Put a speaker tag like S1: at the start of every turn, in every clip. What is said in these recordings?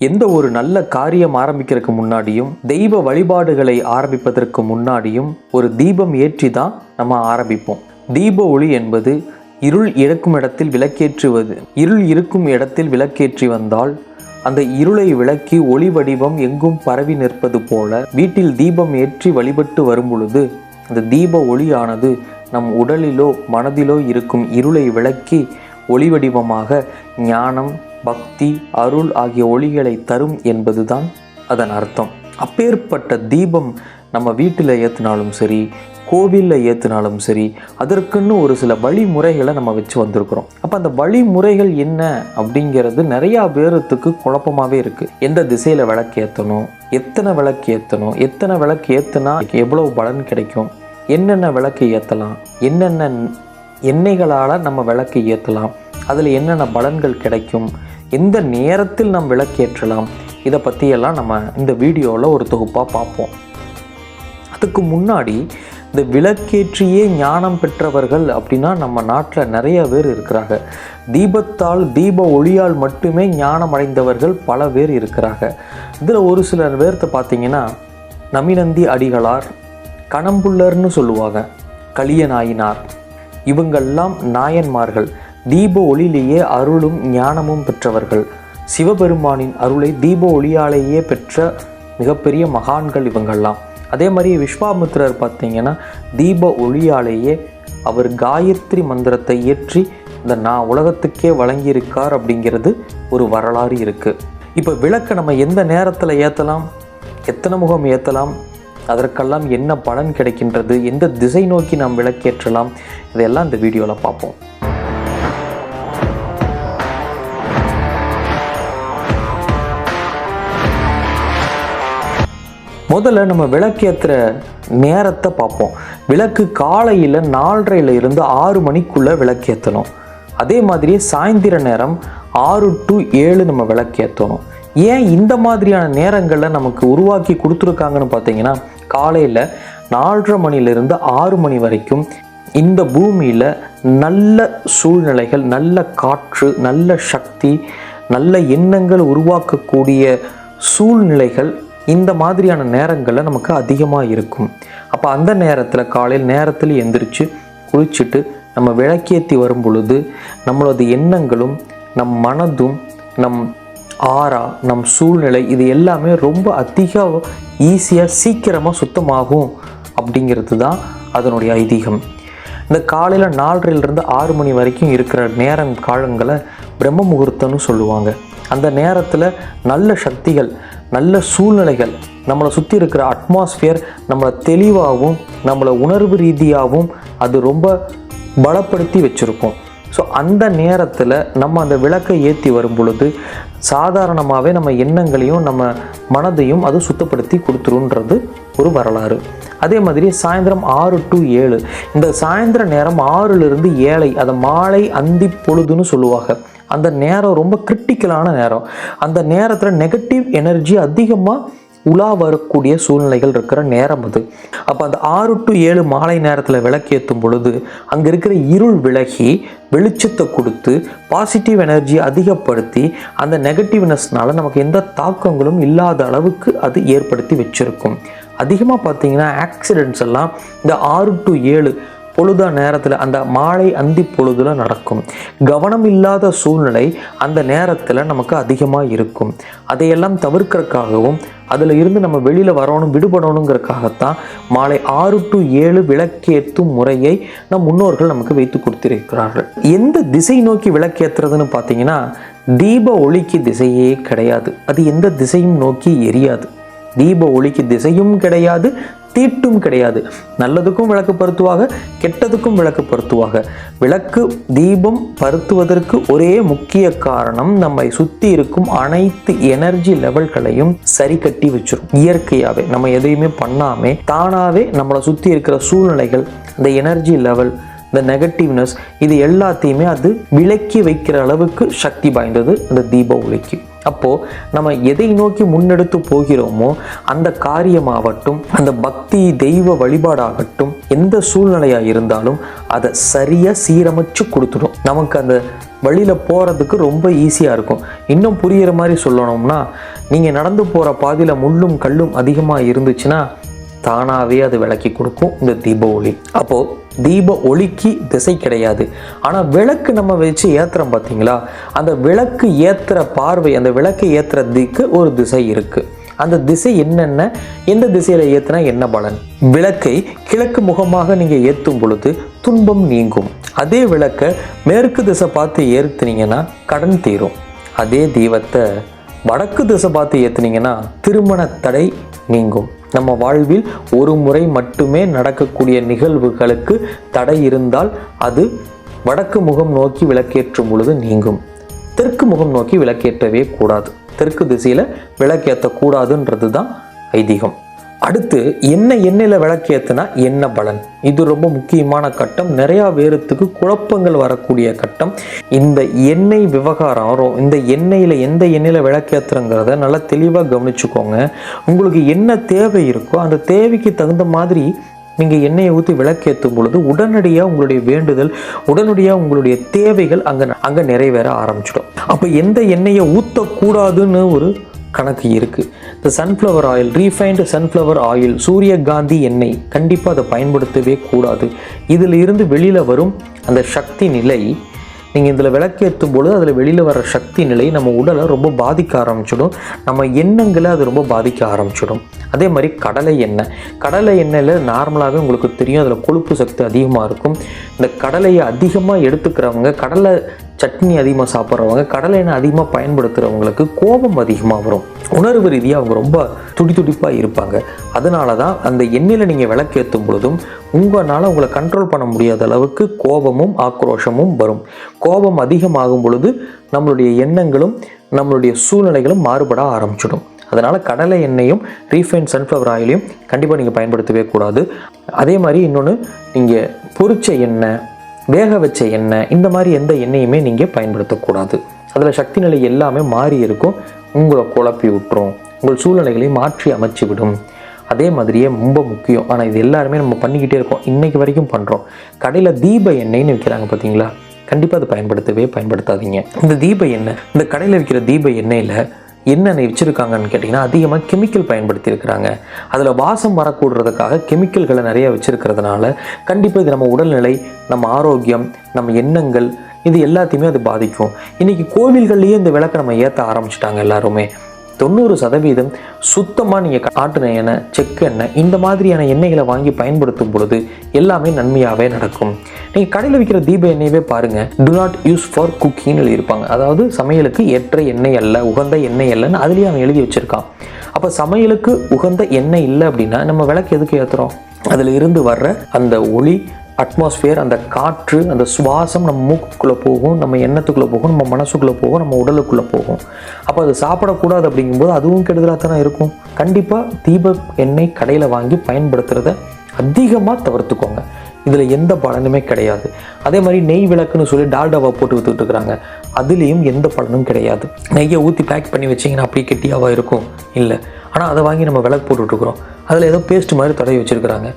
S1: எந்த ஒரு நல்ல காரியம் ஆரம்பிக்கிறதுக்கு முன்னாடியும் தெய்வ வழிபாடுகளை ஆரம்பிப்பதற்கு முன்னாடியும் ஒரு தீபம் ஏற்றி தான் நம்ம ஆரம்பிப்போம். தீப ஒளி என்பது இருள் இருக்கும் இடத்தில் விளக்கேற்றுவது. இருள் இருக்கும் இடத்தில் விளக்கேற்றி வந்தால் அந்த இருளை விளக்கி ஒளி வடிவம் எங்கும் பரவி நிற்பது போல வீட்டில் தீபம் ஏற்றி வழிபட்டு வரும் பொழுது அந்த தீப ஒளியானது நம் உடலிலோ மனதிலோ இருக்கும் இருளை விளக்கி ஒளி வடிவமாக ஞானம் பக்தி அருள் ஆகிய ஒளிகளை தரும் என்பதுதான் அதன் அர்த்தம். அப்பேற்பட்ட தீபம் நம்ம வீட்டில் ஏற்றினாலும் சரி கோவிலில் ஏற்றினாலும் சரி அதற்குன்னு ஒரு சில வழிமுறைகளை நம்ம வச்சு வந்திருக்கிறோம். அப்போ அந்த வழிமுறைகள் என்ன அப்படிங்கிறது நிறையா பேரத்துக்கு குழப்பமாகவே இருக்குது எந்த திசையில் விளக்கு ஏற்றணும் எத்தனை விளக்கு ஏற்றணும் எத்தனை விளக்கு ஏற்றுனா எவ்வளோ பலன் கிடைக்கும் என்னென்ன விளக்கு ஏற்றலாம் என்னென்ன எண்ணெய்களால் நம்ம விளக்கு ஏற்றலாம் அதில் என்னென்ன பலன்கள் கிடைக்கும் எந்த நேரத்தில் நாம் விளக்கேற்றலாம்? இதை பற்றியெல்லாம் நம்ம இந்த வீடியோவில் ஒரு தொகுப்பாக பார்ப்போம். அதுக்கு முன்னாடி இந்த விளக்கேற்றியே ஞானம் பெற்றவர்கள் அப்படின்னா நம்ம நாட்டில் நிறைய பேர் இருக்கிறாங்க. தீபத்தால் தீப ஒளியால் மட்டுமே ஞானம் அடைந்தவர்கள் பல பேர் இருக்கிறாங்க. இதில் ஒரு சில பேர்த்த பார்த்தீங்கன்னா நமிநந்தி அடிகளார் கணம்புள்ளர்னு சொல்லுவாங்க களியநாயினார். இவங்கெல்லாம் நாயன்மார்கள். தீப ஒளியிலேயே அருளும் ஞானமும் பெற்றவர்கள். சிவபெருமானின் அருளை தீப ஒளியாலேயே பெற்ற மிகப்பெரிய மகான்கள் இவங்கெல்லாம் அதே மாதிரி விஸ்வாமித்திரர் பார்த்தீங்கன்னா தீப ஒளியாலேயே அவர் காயத்ரி மந்திரத்தை இயற்றி இந்த நான் உலகத்துக்கே வழங்கியிருக்கார் அப்படிங்கிறது ஒரு வரலாறு இருக்குது இப்போ விளக்கை நம்ம எந்த நேரத்தில் ஏற்றலாம் எத்தனை முகம் ஏற்றலாம் அதற்கெல்லாம் என்ன பலன் கிடைக்கின்றது? எந்த திசை நோக்கி நாம் விளக்கேற்றலாம்? இதையெல்லாம் இந்த வீடியோவில் பார்ப்போம். முதல்ல நம்ம விளக்கேற்றுற நேரத்தை பார்ப்போம். விளக்கு காலையில் நாலரையில் இருந்து ஆறு மணிக்குள்ளே விளக்கேற்றணும் அதே மாதிரியே சாயந்தர நேரம் ஆறு டு ஏழு நம்ம விளக்கேற்றணும் ஏன் இந்த மாதிரியான நேரங்களில் நமக்கு உருவாக்கி கொடுத்துருக்காங்கன்னு பார்த்தீங்கன்னா காலையில் நாலரை மணிலிருந்து ஆறு மணி வரைக்கும் இந்த பூமியில் நல்ல சூழ்நிலைகள் நல்ல காற்று நல்ல சக்தி நல்ல எண்ணங்கள் உருவாக்கக்கூடிய சூழ்நிலைகள் இந்த மாதிரியான நேரங்களில் நமக்கு அதிகமாக இருக்கும். அப்போ அந்த நேரத்தில் காலையில் நேரத்தில் எந்திரிச்சு குளிச்சுட்டு நம்ம விளக்கேற்றி வரும் பொழுது நம்மளது எண்ணங்களும் நம் மனதும் நம் ஆறா நம் சூழ்நிலை இது எல்லாமே ரொம்ப அதிக ஈஸியாக சீக்கிரமாக சுத்தமாகும் அப்படிங்கிறது தான் அதனுடைய ஐதீகம். இந்த காலையில் நாலரைலேருந்து ஆறு மணி வரைக்கும் இருக்கிற நேரம் காலங்களை பிரம்ம முகூர்த்தம்னு சொல்லுவாங்க. அந்த நேரத்தில் நல்ல சக்திகள் நல்ல சூழ்நிலைகள் நம்மளை சுற்றி இருக்கிற அட்மாஸ்ஃபியர் நம்மளை தெளிவாகவும் நம்மளை உணர்வு ரீதியாகவும் அது ரொம்ப பலப்படுத்தி வச்சுருக்கும். ஸோ அந்த நேரத்தில் நம்ம அந்த விளக்கை ஏற்றி வரும் பொழுது சாதாரணமாகவே நம்ம எண்ணங்களையும் நம்ம மனதையும் அது சுத்தப்படுத்தி கொடுத்துருன்றது ஒரு வரலாறு. அதே மாதிரி சாயந்தரம் ஆறு டு ஏழு. இந்த சாயந்தர நேரம் ஆறுலேருந்து ஏழை அதை மாலை அந்தி பொழுதுன்னு சொல்லுவாங்க. அந்த நேரம் ரொம்ப கிரிட்டிக்கலான நேரம். அந்த நேரத்தில் நெகட்டிவ் எனர்ஜி அதிகமாக உலா வரக்கூடிய சூழ்நிலைகள் இருக்கிற நேரம் அது. அப்போ அந்த ஆறு டு ஏழு மாலை நேரத்தில் விளக்கேற்றும் பொழுது அங்கே இருக்கிற இருள் விலகி வெளிச்சத்தை கொடுத்து பாசிட்டிவ் எனர்ஜியை அதிகப்படுத்தி அந்த நெகட்டிவ்னஸ்னால நமக்கு எந்த தாக்கங்களும் இல்லாத அளவுக்கு அது ஏற்படுத்தி வச்சுருக்கும். அதிகமாக பார்த்தீங்கன்னா ஆக்சிடென்ட்ஸ் எல்லாம் இந்த ஆறு டு ஏழு பொழுதா நேரத்தில் அந்த மாலை அந்தி பொழுதுல நடக்கும். கவனம் இல்லாத சூழ்நிலை அந்த நேரத்தில் நமக்கு அதிகமாக இருக்கும். அதையெல்லாம் தவிர்க்கறதுக்காகவும் அதில் இருந்து நம்ம வெளியில் வரணும் விடுபடணுங்கிறதுக்காகத்தான் மாலை ஆறு டு ஏழு விளக்கேற்றும் முறையை நம் முன்னோர்கள் நமக்கு வைத்து கொடுத்திருக்கிறார்கள். எந்த திசை நோக்கி விளக்கேற்றுறதுன்னு பார்த்தீங்கன்னா தீப ஒளிக்கு திசையே கிடையாது. அது எந்த திசையும் நோக்கி எரியாது. தீப ஒளிக்கு திசையும் கிடையாது தீட்டும் கிடையாது. நல்லதுக்கும் விளக்கு பருத்துவாக கெட்டதுக்கும் விளக்கு பருத்துவாக விளக்கு தீபம் பருத்துவதற்கு ஒரே முக்கிய காரணம் நம்மை சுற்றி இருக்கும் அனைத்து எனர்ஜி லெவல்களையும் சரி கட்டி வச்சிரும். இயற்கையாகவே நம்ம எதையுமே பண்ணாமே தானாகவே நம்மளை சுற்றி இருக்கிற சூழ்நிலைகள் இந்த எனர்ஜி லெவல் இந்த நெகட்டிவ்னஸ் இது எல்லாத்தையுமே அது விலக்கி வைக்கிற அளவுக்கு சக்தி வாய்ந்தது இந்த தீப ஒளிக்கு. அப்போது நம்ம எதை நோக்கி முன்னெடுத்து போகிறோமோ அந்த காரியமாகட்டும் அந்த பக்தி தெய்வ வழிபாடாகட்டும் எந்த சூழ்நிலையாக இருந்தாலும் அதை சரியாக சீரமைச்சு கொடுத்துடும். நமக்கு அந்த வழியில் போகிறதுக்கு ரொம்ப ஈஸியாக இருக்கும். இன்னும் புரிகிற மாதிரி சொல்லணும்னா நீங்கள் நடந்து போகிற பாதையில் முள்ளும் கல்லும் அதிகமாக இருந்துச்சுன்னா தானாகவே அது விளக்கி கொடுக்கும் இந்த தீப ஒளி. அப்போது தீப ஒளிக்கு திசை கிடையாது. ஆனால் விளக்கு நம்ம வச்சு ஏற்றுறோம் பார்த்தீங்களா அந்த விளக்கு ஏற்றுற பார்வை அந்த விளக்கு ஏத்துறதுக்கு ஒரு திசை இருக்குது அந்த திசை என்னென்ன? எந்த திசையில் ஏற்றினா என்ன பலன்? விளக்கை கிழக்கு முகமாக நீங்கள் ஏற்றும் பொழுது துன்பம் நீங்கும். அதே விளக்கை மேற்கு திசை பார்த்து ஏற்றுனீங்கன்னா கடன் தீரும். அதே தீபத்தை வடக்கு திசை பார்த்து ஏற்றுனீங்கன்னா திருமண தடை நீங்கும். நம்ம வாழ்வில் ஒரு முறை மட்டுமே நடக்கக்கூடிய நிகழ்வுகளுக்கு தடை இருந்தால் அது வடக்கு முகம் நோக்கி விளக்கேற்றும் பொழுது நீங்கும். தெற்கு முகம் நோக்கி விளக்கேற்றவே கூடாது. தெற்கு திசையில் விளக்கேற்றக்கூடாதுன்றது தான் ஐதீகம். அடுத்து என்ன எண்ணெயில் விளக்கேத்துனா என்ன பலன்? இது ரொம்ப முக்கியமான கட்டம். நிறையா பேருத்துக்கு குழப்பங்கள் வரக்கூடிய கட்டம். இந்த எண்ணெய் விவகாரம் இந்த எண்ணெயில் எந்த எண்ணெயில் விளக்கேற்றுறங்கிறத நல்லா தெளிவாக கவனிச்சுக்கோங்க. உங்களுக்கு என்ன தேவை இருக்கோ அந்த தேவைக்கு தகுந்த மாதிரி நீங்கள் எண்ணெயை ஊற்றி விளக்கேற்றும் பொழுது உடனடியாக உங்களுடைய வேண்டுதல் உடனடியாக உங்களுடைய தேவைகள் அங்கே அங்கே நிறைவேற ஆரம்பிச்சிடும். அப்போ எந்த எண்ணெயை ஊற்றக்கூடாதுன்னு ஒரு கணக்கு இருக்குது இந்த sunflower oil refined sunflower oil சூரியகாந்தி எண்ணெய் கண்டிப்பாக அதை பயன்படுத்தவே கூடாது. இதில் இருந்து வெளியில் வரும் அந்த சக்தி நிலை நீங்கள் இதில் விளக்கேற்றும் பொழுது அதில் வெளியில் வர சக்தி நிலை நம்ம உடலை ரொம்ப பாதிக்க ஆரம்பிச்சிடும். நம்ம எண்ணங்களை அது ரொம்ப பாதிக்க ஆரம்பிச்சிடும். அதே மாதிரி கடலை எண்ணெய். கடலை எண்ணெயில் நார்மலாகவே உங்களுக்கு தெரியும் அதில் கொழுப்பு சக்தி அதிகமாக இருக்கும். இந்த கடலையை அதிகமாக எடுத்துக்கிறவங்க கடலை சட்னி அதிகமாக சாப்பிட்றவங்க கடலை எண்ணெய் அதிகமாக பயன்படுத்துகிறவங்களுக்கு கோபம் அதிகமாக வரும். உணர்வு ரீதியாக அவங்க ரொம்ப துடி துடிப்பாக இருப்பாங்க. அதனால தான் அந்த எண்ணெயில் நீங்கள் விளக்கேற்றும் பொழுதும் உங்களால் உங்களை கண்ட்ரோல் பண்ண முடியாத அளவுக்கு கோபமும் ஆக்ரோஷமும் வரும். கோபம் அதிகமாகும் பொழுது நம்மளுடைய எண்ணங்களும் நம்மளுடைய சூழ்நிலைகளும் மாறுபட ஆரம்பிச்சிடும். அதனால் கடலை எண்ணெயும் ரீஃபைன் சன்ஃப்ளவர் ஆயிலையும் கண்டிப்பாக நீங்கள் பயன்படுத்தவே கூடாது. அதே மாதிரி இன்னொன்று நீங்கள் பொரிச்ச எண்ணெய் வேக வச்ச எண்ணெய் இந்த மாதிரி எந்த எண்ணெயுமே நீங்கள் பயன்படுத்தக்கூடாது. அதில் சக்தி நிலை எல்லாமே மாறி இருக்கும் உங்களை குழப்பி விட்டுரும் உங்கள் சூழ்நிலைகளை மாற்றி அமைச்சு விடும். அதே மாதிரியே ரொம்ப முக்கியம். ஆனால் இது எல்லாருமே நம்ம பண்ணிக்கிட்டே இருக்கோம். இன்னைக்கு வரைக்கும் பண்ணுறோம் கடையில் தீப எண்ணெய்னு விற்கிறாங்க பார்த்தீங்களா கண்டிப்பாக அதை பயன்படுத்தவே பயன்படுத்தாதீங்க. இந்த தீப எண்ணெய் இந்த கடையில் விற்கிற தீப எண்ணெயில் என்னென்ன வச்சுருக்காங்கன்னு கேட்டிங்கன்னா அதிகமாக கெமிக்கல் பயன்படுத்தி இருக்கிறாங்க அதில் வாசம் வரக்கூடுறதுக்காக கெமிக்கல்களை நிறைய வச்சுருக்கிறதுனால கண்டிப்பாக இது நம்ம உடல்நிலை நம்ம ஆரோக்கியம் நம்ம எண்ணங்கள் இது எல்லாத்தையுமே அது பாதிக்கும். இன்றைக்கி கோவில்கள்லேயே இந்த விளக்கை நம்ம ஏற்ற ஆரம்பிச்சிட்டாங்க எல்லாருமே. தொண்ணூறு சதவீதம் சுத்தமாக நீங்கள் காட்டுன எண்ணெய் செக்கு எண்ணெய் இந்த மாதிரியான எண்ணெய்களை வாங்கி பயன்படுத்தும் பொழுது எல்லாமே நன்மையாகவே நடக்கும். நீங்கள் கடையில் விற்கிற தீப எண்ணெயவே பாருங்கள் டு நாட் யூஸ் ஃபார் குக்கிங்னு எழுதியிருப்பாங்க. அதாவது சமையலுக்கு ஏற்ற எண்ணெய் அல்ல உகந்த எண்ணெய் அல்லன்னு அதுலேயே அவன் எழுதி வச்சுருக்கான். அப்போ சமையலுக்கு உகந்த எண்ணெய் இல்லை அப்படின்னா நம்ம விளக்கு எதுக்கு ஏற்றுறோம் அதில் இருந்து வர்ற அந்த ஒளி அட்மாஸ்ஃபியர் அந்த காற்று அந்த சுவாசம் நம்ம மூக்குக்குள்ளே போகும் நம்ம எண்ணத்துக்குள்ளே போகும் நம்ம மனசுக்குள்ளே போகும் நம்ம உடலுக்குள்ளே போகும். அப்போ அது சாப்பிடக்கூடாது அப்படிங்கும்போது அதுவும் கெடுதலாக தானே இருக்கும். கண்டிப்பாக தீப எண்ணெய் கடையில் வாங்கி பயன்படுத்துகிறத அதிகமாக தவிர்த்துக்கோங்க. இதில் எந்த பலனுமே கிடையாது. அதே மாதிரி நெய் விளக்குன்னு சொல்லி டால்டாவை போட்டு வித்துட்டு இருக்கிறாங்க அதுலேயும் எந்த பலனும் கிடையாது. நெய்யை ஊற்றி பேக் பண்ணி வச்சிங்கன்னா அப்படியே கெட்டியாவாக இருக்கும்? இல்லை. ஆனால் அதை வாங்கி நம்ம விளக்கு போட்டுட்ருக்குறோம் அதில் ஏதோ பேஸ்ட் மாதிரி தடவி வச்சுருக்கிறாங்க.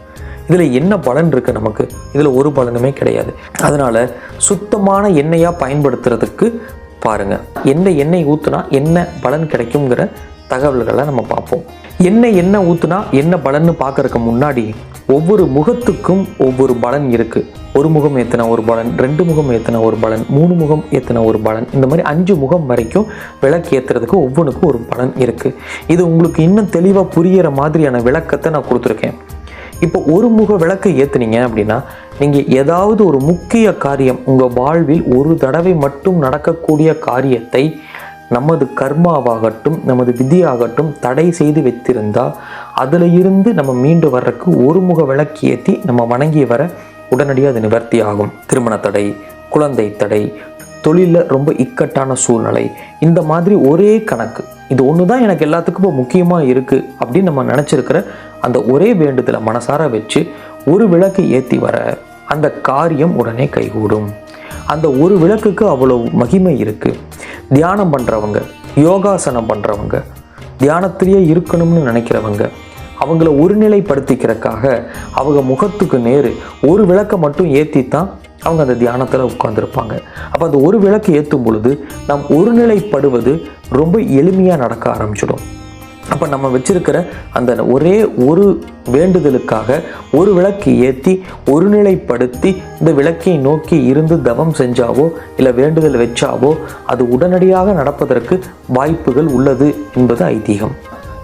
S1: இதில் என்ன பலன் இருக்குது நமக்கு? இதில் ஒரு பலனுமே கிடையாது. அதனால் சுத்தமான எண்ணெயாக பயன்படுத்துறதுக்கு பாருங்கள் எந்த எண்ணெய் ஊற்றுனா என்ன பலன் கிடைக்குங்கிற தகவல்களை நம்ம பார்ப்போம். எண்ணெய் என்ன ஊற்றுனா என்ன பலன்னு பார்க்கறதுக்கு முன்னாடி ஒவ்வொரு முகத்துக்கும் ஒவ்வொரு பலன் இருக்குது ஒரு முகம் ஏற்றின ஒரு பலன் ரெண்டு முகம் ஏற்றின ஒரு பலன் மூணு முகம் ஏற்றின ஒரு பலன். இந்த மாதிரி அஞ்சு முகம் வரைக்கும் விளக்கு ஏற்றுறதுக்கு ஒவ்வொன்றுக்கும் ஒரு பலன் இருக்குது இது உங்களுக்கு இன்னும் தெளிவாக புரியிற மாதிரியான விளக்கத்தை நான் கொடுத்துருக்கேன். இப்போ ஒரு முக விளக்கை ஏற்றுனீங்க அப்படின்னா நீங்கள் ஏதாவது ஒரு முக்கிய காரியம் உங்கள் வாழ்வில் ஒரு தடவை மட்டும் நடக்கக்கூடிய காரியத்தை நமது கர்மாவாகட்டும் நமது விதியாகட்டும் தடை செய்து வைத்திருந்தால் அதில் இருந்து நம்ம மீண்டு வர்றதுக்கு ஒரு முக விளக்கு ஏற்றி நம்ம வணங்கி வர உடனடியாக அது நிவர்த்தி ஆகும் திருமண தடை குழந்தை தடை தொழிலில் ரொம்ப இக்கட்டான சூழ்நிலை. இந்த மாதிரி ஒரே கணக்கு இது ஒன்று தான் எனக்கு எல்லாத்துக்கும் இப்போ முக்கியமாக இருக்குது அப்படின்னு நம்ம நினச்சிருக்கிற அந்த ஒரே வேண்டுதலை மனசார வச்சு ஒரு விளக்கு ஏற்றி வர அந்த காரியம் உடனே கைகூடும். அந்த ஒரு விளக்குக்கு அவ்வளோ மகிமை இருக்குது தியானம் பண்ணுறவங்க யோகாசனம் பண்ணுறவங்க தியானத்திலேயே இருக்கணும்னு நினைக்கிறவங்க அவங்கள ஒருநிலைப்படுத்திக்கிறக்காக அவங்க முகத்துக்கு நேரு ஒரு விளக்கை மட்டும் ஏற்றி தான் அவங்க அந்த தியானத்தில் உட்காந்துருப்பாங்க அப்போ அந்த ஒரு விளக்கு ஏற்றும் பொழுது நாம் ஒருநிலைப்படுவது ரொம்ப எளிமையாக நடக்க ஆரம்பிச்சிடும். அப்போ நம்ம வச்சிருக்கிற அந்த ஒரே ஒரு வேண்டுதலுக்காக ஒரு விளக்கு ஏற்றி ஒருநிலைப்படுத்தி இந்த விளக்கை நோக்கி இருந்து தவம் செஞ்சாவோ இல்லை வேண்டுதல் வச்சாவோ அது உடனடியாக நடப்பதற்கு வாய்ப்புகள் உள்ளது என்பது ஐதீகம்.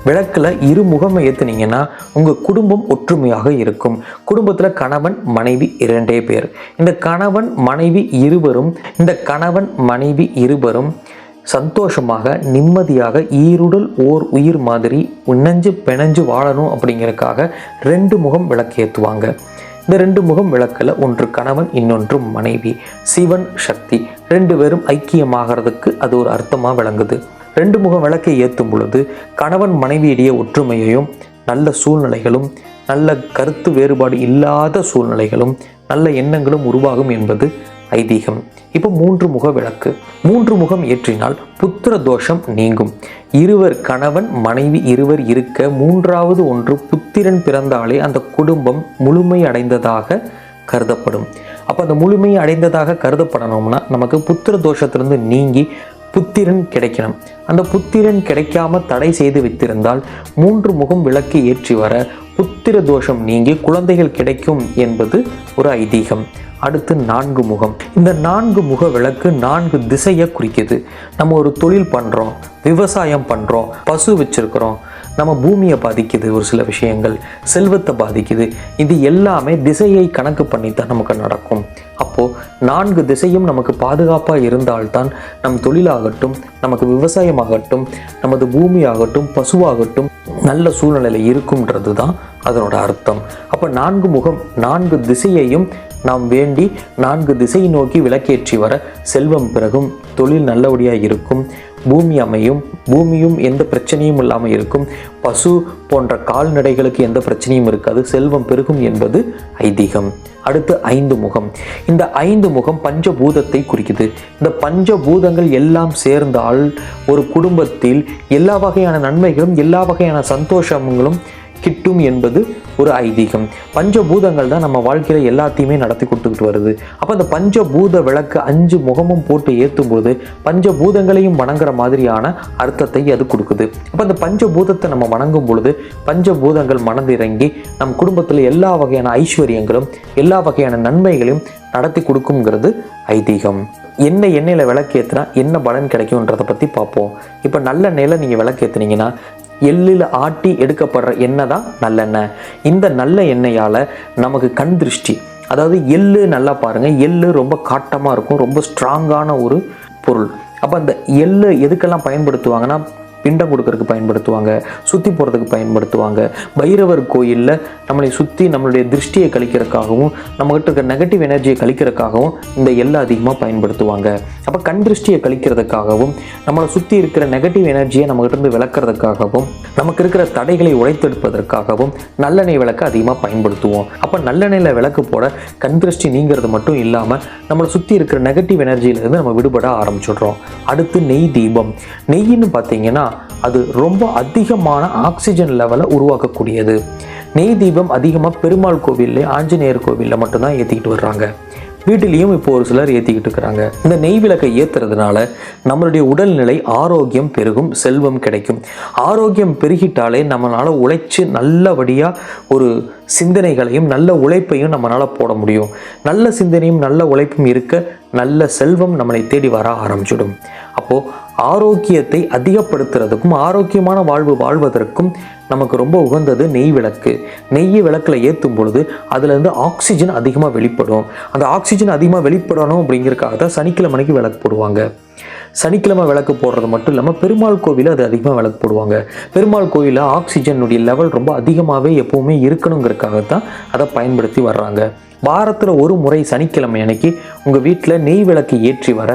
S1: விளக்கில் இரு முகமை ஏற்றுனீங்கன்னா உங்கள் குடும்பம் ஒற்றுமையாக இருக்கும். குடும்பத்தில் கணவன் மனைவி இரண்டே பேர். இந்த கணவன் மனைவி இருவரும் இந்த கணவன் மனைவி இருவரும் சந்தோஷமாக நிம்மதியாக ஈருடல் ஓர் உயிர் மாதிரி உன்னஞ்சு பிணைஞ்சு வாழணும் அப்படிங்கிறதுக்காக ரெண்டு முகம் விளக்கு ஏற்றுவாங்க இந்த ரெண்டு முகம் விளக்கில் ஒன்று கணவன் இன்னொன்று மனைவி. சிவன் சக்தி. ரெண்டு பேரும் ஐக்கியமாகறதுக்கு அது ஒரு அர்த்தமாக விளங்குது. ரெண்டு முகம் விளக்கை ஏற்றும் பொழுது கணவன் மனைவியிடையே ஒற்றுமையையும் நல்ல சூழ்நிலைகளும் நல்ல கருத்து வேறுபாடு இல்லாத சூழ்நிலைகளும் நல்ல எண்ணங்களும் உருவாகும் என்பது ஐதீகம். இப்போ மூன்று முக விளக்கு. மூன்று முகம் ஏற்றினால் புத்திர தோஷம் நீங்கும். இருவர் கணவன் மனைவி இருவர் இருக்க மூன்றாவது ஒன்று புத்திரன் பிறந்தாலே அந்த குடும்பம் முழுமை அடைந்ததாக கருதப்படும். அப்போ அந்த முழுமை அடைந்ததாக கருதப்படணும்னா நமக்கு புத்திர தோஷத்திலிருந்து நீங்கி புத்திரன் கிடைக்கணும். அந்த புத்திரன் கிடைக்காம தடை செய்து வைத்திருந்தால் மூன்று முகம் விளக்கு ஏற்றி வர புத்திர தோஷம் நீங்கி குழந்தைகள் கிடைக்கும் என்பது ஒரு ஐதீகம். அடுத்து நான்கு முகம். இந்த நான்கு முக விளக்கு நான்கு திசையை குறிக்குது. நம்ம ஒரு தொழில் பண்ணுறோம் விவசாயம் பண்ணுறோம் பசு வச்சிருக்கிறோம். நம்ம பூமியை பாதிக்குது ஒரு சில விஷயங்கள். செல்வத்தை பாதிக்குது. இது எல்லாமே திசையை கணக்கு பண்ணி தான் நமக்கு நடக்கும். அப்போது நான்கு திசையும் நமக்கு பாதுகாப்பாக இருந்தால்தான் நம் தொழிலாகட்டும் நமக்கு விவசாயமாகட்டும் நமது பூமியாகட்டும் பசுவாகட்டும் நல்ல சூழ்நிலை இருக்கும்ன்றது தான் அதனோட அர்த்தம். அப்போ நான்கு முகம் நான்கு திசையையும் நாம் வேண்டி நான்கு திசை நோக்கி விளக்கேற்றி வர செல்வம் பிறகும் தொழில் நல்லபடியாக இருக்கும். பூமி அமையும் பூமியும் எந்த பிரச்சனையும் இல்லாமல் இருக்கும். பசு போன்ற கால்நடைகளுக்கு எந்த பிரச்சனையும் இருக்காது. செல்வம் பெருகும் என்பது ஐதீகம். அடுத்து ஐந்து முகம். இந்த ஐந்து முகம் பஞ்சபூதத்தை குறிக்குது. இந்த பஞ்சபூதங்கள் எல்லாம் சேர்ந்தால் ஒரு குடும்பத்தில் எல்லா வகையான நன்மைகளும் எல்லா வகையான சந்தோஷங்களும் கிட்டும் என்பது ஒரு ஐதீகம். பஞ்சபூதங்கள் தான் நம்ம வாழ்க்கையில் எல்லாத்தையுமே நடத்தி கொடுத்துக்கிட்டு வருது. அப்போ அந்த பஞ்சபூத விளக்கு அஞ்சு முகமும் போட்டு ஏற்றும் போது பஞ்சபூதங்களையும் வணங்குற மாதிரியான அர்த்தத்தை அது கொடுக்குது. அப்போ அந்த பஞ்சபூதத்தை நம்ம வணங்கும் பொழுது பஞ்சபூதங்கள் மனதிறங்கி நம் குடும்பத்தில் எல்லா வகையான ஐஸ்வர்யங்களும் எல்லா வகையான நன்மைகளையும் நடத்தி கொடுக்குங்கிறது ஐதீகம். என்ன எண்ணெயில் விளக்கேற்றினா என்ன பலன் கிடைக்கும்ன்றதை பற்றி பார்ப்போம். இப்போ நல்ல எண்ணெயில் நீங்கள் விளக்கேற்றுனீங்கன்னா எள்ளில் ஆட்டி எடுக்கப்படுற எண்ணெய் தான் நல்லெண்ணெய் இந்த நல்ல எண்ணெயால் நமக்கு கண் திருஷ்டி அதாவது எள்ளு நல்லா பாருங்கள் எள்ளு ரொம்ப காட்டமாக இருக்கும் ரொம்ப ஸ்ட்ராங்கான ஒரு பொருள். அப்போ அந்த எள்ளு எதுக்கெல்லாம் பயன்படுத்துவாங்கன்னா பிண்டம் கொடுக்கறதுக்கு பயன்படுத்துவாங்க சுற்றி போகிறதுக்கு பயன்படுத்துவாங்க. பைரவர் கோயிலில் நம்மளை சுற்றி நம்மளுடைய திருஷ்டியை கழிக்கிறதுக்காகவும் நம்மகிட்ட இருக்க நெகட்டிவ் எனர்ஜியை கழிக்கிறதுக்காகவும் இந்த எல்லாம் அதிகமாக பயன்படுத்துவாங்க. அப்போ கண் திருஷ்டியை கழிக்கிறதுக்காகவும் நம்மளை சுற்றி இருக்கிற நெகட்டிவ் எனர்ஜியை நம்மகிட்டருந்து விளக்குறதுக்காகவும் நமக்கு இருக்கிற தடைகளை உழைத்தெடுப்பதற்காகவும் நல்லெண்ணெய் விளக்கு அதிகமாக பயன்படுத்துவோம். அப்போ நல்லெண்ணெயில் விளக்கு போட கண் திருஷ்டி நீங்கிறது மட்டும் இல்லாமல் நம்மளை சுற்றி இருக்கிற நெகட்டிவ் எனர்ஜியிலேருந்து நம்ம விடுபட ஆரம்பிச்சிடுறோம். அடுத்து நெய் தீபம். நெய்ன்னு பார்த்தீங்கன்னா அது ரொம்ப அதிகமான ஆக்சிஜன் லெவலை உருவாக்கக்கூடியது. நெய் தீபம் அதிகமாக பெருமாள் கோவில்ல ஆஞ்சநேயர் கோவிலில் மட்டும்தான் ஏற்றிக்கிட்டு வர்றாங்க. வீட்டிலையும் இப்போ ஒரு சிலர் ஏற்றிக்கிட்டு இருக்கிறாங்க. இந்த நெய் விளக்கை ஏற்றுறதுனால நம்மளுடைய உடல்நிலை ஆரோக்கியம் பெருகும் செல்வம் கிடைக்கும். ஆரோக்கியம் பெருகிட்டாலே நம்மளால் உழைச்சி நல்லபடியாக ஒரு சிந்தனைகளையும் நல்ல உழைப்பையும் நம்மளால் போட முடியும். நல்ல சிந்தனையும் நல்ல உழைப்பும் இருக்க நல்ல செல்வம் நம்மளை தேடி வர ஆரம்பிச்சிடும். அப்போது ஆரோக்கியத்தை அதிகப்படுத்துறதுக்கும் ஆரோக்கியமான வாழ்வு வாழ்வதற்கும் நமக்கு ரொம்ப உகந்தது நெய் விளக்கு. நெய் விளக்கில் ஏற்றும் பொழுது அதுலேருந்து ஆக்சிஜன் அதிகமாக வெளிப்படும். அந்த ஆக்சிஜன் அதிகமாக வெளிப்படணும் அப்படிங்கிறதுக்காக தான் சனிக்கிழமைக்கு விளக்கு போடுவாங்க. சனிக்கிழமை விளக்கு போடுறது மட்டும் இல்லாமல் பெருமாள் கோவிலில் அது அதிகமாக விளக்கு போடுவாங்க. பெருமாள் கோயிலில் ஆக்சிஜனுடைய லெவல் ரொம்ப அதிகமாகவே எப்போவுமே இருக்கணுங்கிறதுக்காக தான் அதை பயன்படுத்தி வர்றாங்க. வாரத்தில் ஒரு முறை சனிக்கிழமை அன்னைக்கு உங்கள் வீட்டில் நெய் விளக்கு ஏற்றி வர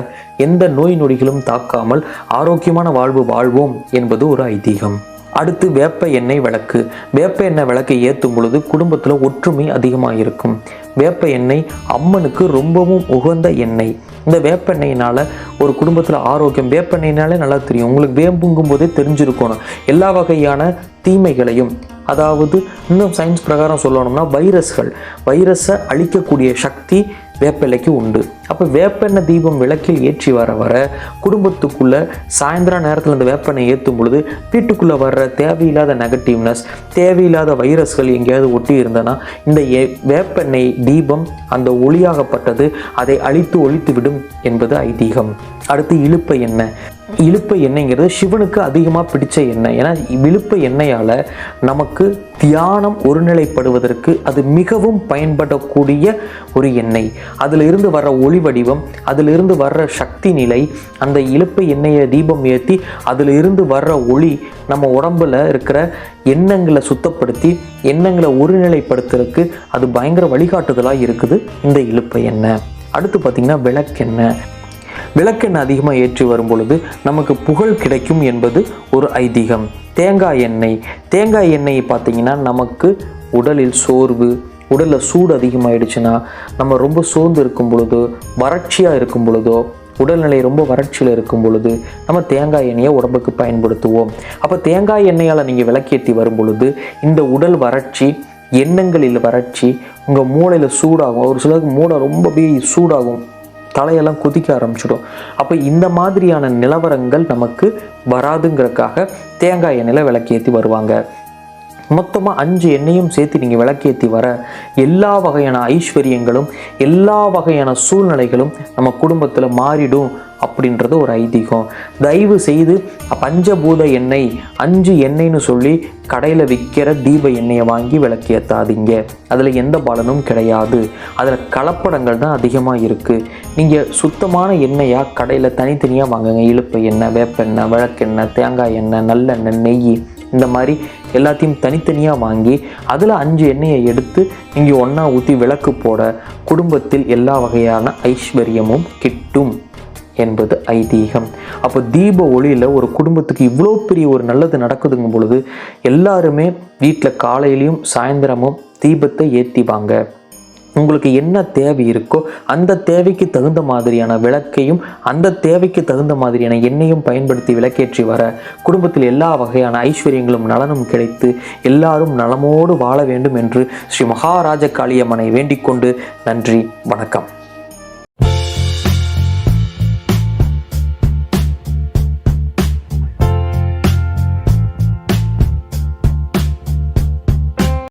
S1: எந்த நோய் நொடிகளும் தாக்காமல் ஆரோக்கியமான வாழ்வு வாழ்வோம் என்பது ஒரு ஐதீகம். அடுத்து வேப்ப எண்ணெய் விளக்கு. வேப்ப எண்ணெய் விளக்கை ஏற்றும் பொழுது குடும்பத்தில் ஒற்றுமை அதிகமாக இருக்கும் வேப்ப எண்ணெய் அம்மனுக்கு ரொம்பவும் உகந்த எண்ணெய். இந்த வேப்பெண்ணெயினால் ஒரு குடும்பத்தில் ஆரோக்கியம் வேப்பெண்ணெய்னாலே நல்லா தெரியும். உங்களுக்கு வேம்புங்கும் போதே தெரிஞ்சிருக்கணும். எல்லா வகையான தீமைகளையும் அதாவது இன்னும் சயின்ஸ் பிரகாரம் சொல்லணும்னா வைரஸ்கள் வைரஸை அழிக்கக்கூடிய சக்தி வேப்பிலைக்கு உண்டு. அப்போ வேப்பெண்ணெய் தீபம் விளக்கில் ஏற்றி வர வர குடும்பத்துக்குள்ள சாயந்தரம் நேரத்தில் அந்த வேப்பெண்ணெய் ஏற்றும் பொழுது வீட்டுக்குள்ளே வர்ற தேவையில்லாத நெகட்டிவ்னஸ் தேவையில்லாத வைரஸ்கள் எங்கேயாவது ஒட்டி இருந்தனா இந்த வேப்பெண்ணெய் தீபம் அந்த ஒளியாகப்பட்டது அதை அழித்து ஒழித்து விடும் என்பது ஐதீகம். அடுத்து இழுப்ப எண்ணெய் இழுப்பை எண்ணெய்ங்கிறது சிவனுக்கு அதிகமாக பிடிச்ச எண்ணெய். ஏன்னா இழுப்பை எண்ணெயால் நமக்கு தியானம் ஒருநிலைப்படுவதற்கு அது மிகவும் பயன்படக்கூடிய ஒரு எண்ணெய். அதில் இருந்து வர்ற ஒளி வடிவம் அதிலிருந்து வர்ற சக்தி நிலை அந்த இழுப்பை எண்ணெயை தீபம் ஏற்றி அதில் இருந்து வர்ற ஒளி நம்ம உடம்புல இருக்கிற எண்ணங்களை சுத்தப்படுத்தி எண்ணங்களை ஒருநிலைப்படுத்துறதுக்கு அது பயங்கர வழிகாட்டுதலாக இருக்குது இந்த இழுப்பை எண்ணெய். அடுத்து பார்த்திங்கன்னா விளக்கெண்ணெய். விளக்கெண்ணெய் அதிகமாக ஏற்றி வரும் பொழுது நமக்கு புகழ் கிடைக்கும் என்பது ஒரு ஐதீகம். தேங்காய் எண்ணெய். தேங்காய் எண்ணெய் பார்த்தீங்கன்னா நமக்கு உடலில் சோர்வு உடலில் சூடு அதிகமாயிடுச்சுன்னா நம்ம ரொம்ப சோர்ந்து இருக்கும் பொழுது வறட்சியாக இருக்கும் பொழுதோ உடல்நிலை ரொம்ப வறட்சியில் இருக்கும் பொழுது நம்ம தேங்காய் எண்ணெயை உடம்புக்கு பயன்படுத்துவோம். அப்போ தேங்காய் எண்ணெயால் நீங்கள் விளக்கேற்றி வரும் பொழுது இந்த உடல் வறட்சி எண்ணங்களில் வறட்சி உங்கள் மூளையில் சூடாகும். ஒரு சிலருக்கு மூளை ரொம்ப சூடாகும். தலையெல்லாம் கொதிக்க ஆரம்பிச்சிடும். அப்போ இந்த மாதிரியான நிலவரங்கள் நமக்கு வராதுங்கிறதுக்காக தேங்காய் எண்ணெயில் விளக்கேற்றி வருவாங்க. மொத்தமாக அஞ்சு எண்ணெயும் சேர்த்து நீங்கள் விளக்கேற்றி வர எல்லா வகையான ஐஸ்வர்யங்களும் எல்லா வகையான சூழ்நிலைகளும் நம்ம குடும்பத்தில் மாறிடும் அப்படின்றது ஒரு ஐதீகம். தயவு செய்து பஞ்சபூத எண்ணெய் அஞ்சு எண்ணெய்னு சொல்லி கடையில் விற்கிற தீப எண்ணெயை வாங்கி விளக்கேற்றாதீங்க அதில் எந்த பலனும் கிடையாது. அதில் கலப்படங்கள் தான் அதிகமாக இருக்குது நீங்கள் சுத்தமான எண்ணெயாக கடையில் தனித்தனியாக வாங்குங்க. இழுப்பு எண்ணெய் வேப்பெண்ணெய் விளக்கெண்ணெய் தேங்காய் எண்ணெய் நல்லெண்ணெய் நெய் இந்த மாதிரி எல்லாத்தையும் தனித்தனியாக வாங்கி அதில் அஞ்சு எண்ணெயை எடுத்து நீங்கள் ஒன்றா ஊற்றி விளக்கு போட குடும்பத்தில் எல்லா வகையான ஐஸ்வர்யமும் கிட்டும் என்பது ஐதீகம். அப்போ தீப ஒளியில் ஒரு குடும்பத்துக்கு இவ்வளோ பெரிய ஒரு நல்லது நடக்குதுங்கும் பொழுது எல்லாருமே வீட்டில் காலையிலையும் சாயந்தரமும் தீபத்தை ஏற்றிவாங்க உங்களுக்கு என்ன தேவை இருக்கோ அந்த தேவைக்கு தகுந்த மாதிரியான விளக்கையும் அந்த தேவைக்கு தகுந்த மாதிரியான எண்ணெயும் பயன்படுத்தி விளக்கேற்றி வர குடும்பத்தில் எல்லா வகையான ஐஸ்வர்யங்களும் நலனும் கிடைத்து எல்லாரும் நலமோடு வாழ வேண்டும் என்று ஸ்ரீ மகாராஜ காளியம்மனை வேண்டிக் கொண்டு நன்றி வணக்கம்.